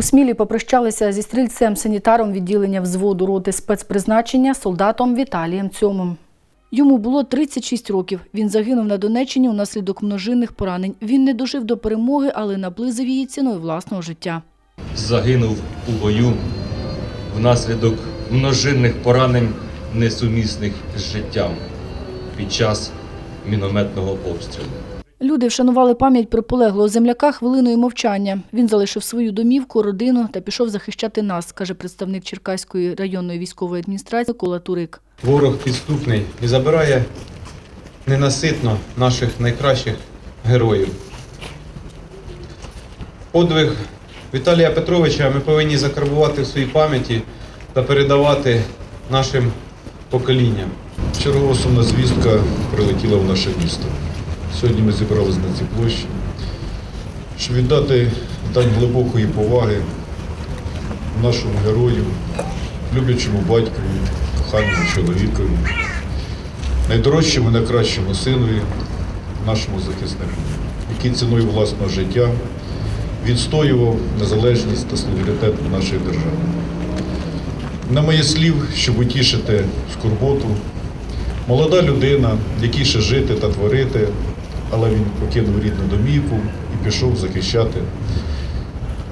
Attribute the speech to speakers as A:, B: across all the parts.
A: У Смілі попрощалися зі стрільцем-санітаром відділення взводу роти спецпризначення солдатом Віталієм Цьомом. Йому було 36 років. Він загинув на Донеччині унаслідок множинних поранень. Він не дожив до перемоги, але наблизив її ціною власного життя.
B: загинув у бою внаслідок множинних поранень, несумісних з життям під час мінометного обстрілу.
A: Люди вшанували пам'ять про полеглого земляка хвилиною мовчання. Він залишив свою домівку, родину та пішов захищати нас, каже представник Черкаської районної військової адміністрації Кола Турик.
C: Ворог підступний і забирає ненаситно наших найкращих героїв. Подвиг Віталія Петровича ми повинні закарбувати в своїй пам'яті та передавати нашим поколінням.
D: Чергова сумна звістка прилетіла в наше місто. Сьогодні ми зібралися на цій площі, щоб віддати дань глибокої поваги нашому герою, люблячому батькові, коханому чоловікові, найдорожчому, найкращому синові, нашому захиснику, який ціною власного життя відстоював незалежність та суверенітет нашої держави. На моє слів, щоб утішити скорботу, молода людина, якій ще жити та творити, але він покинув рідну домівку і пішов захищати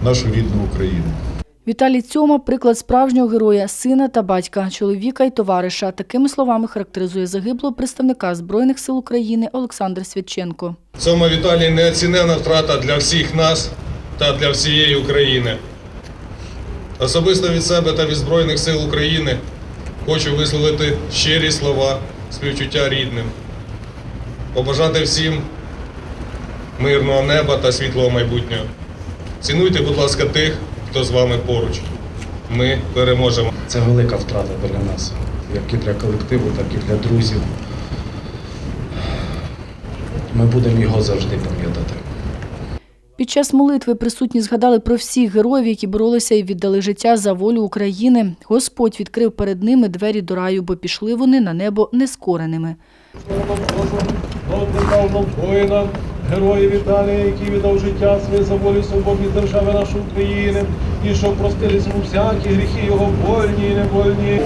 D: нашу рідну Україну.
A: Віталій Цьома – приклад справжнього героя, сина та батька, чоловіка й товариша. Такими словами характеризує загиблого представника Збройних сил України Олександр Святченко.
E: Цьому Віталій неоцінена втрата для всіх нас та для всієї України. Особисто від себе та від Збройних сил України хочу висловити щирі слова співчуття рідним, побажати всім мирного неба та світлого майбутнього. Цінуйте, будь ласка, тих, хто з вами поруч. Ми переможемо.
F: Це велика втрата для нас, як і для колективу, так і для друзів. Ми будемо його завжди пам'ятати.
A: Під час молитви присутні згадали про всіх героїв, які боролися і віддали життя за волю України. Господь відкрив перед ними двері до раю, бо пішли вони на небо нескореними.
G: Воїнам, герої Віталія, який віддав життя своє за волю свободної держави нашої України, і щоб простились йому всякі гріхи його вольні і невольні.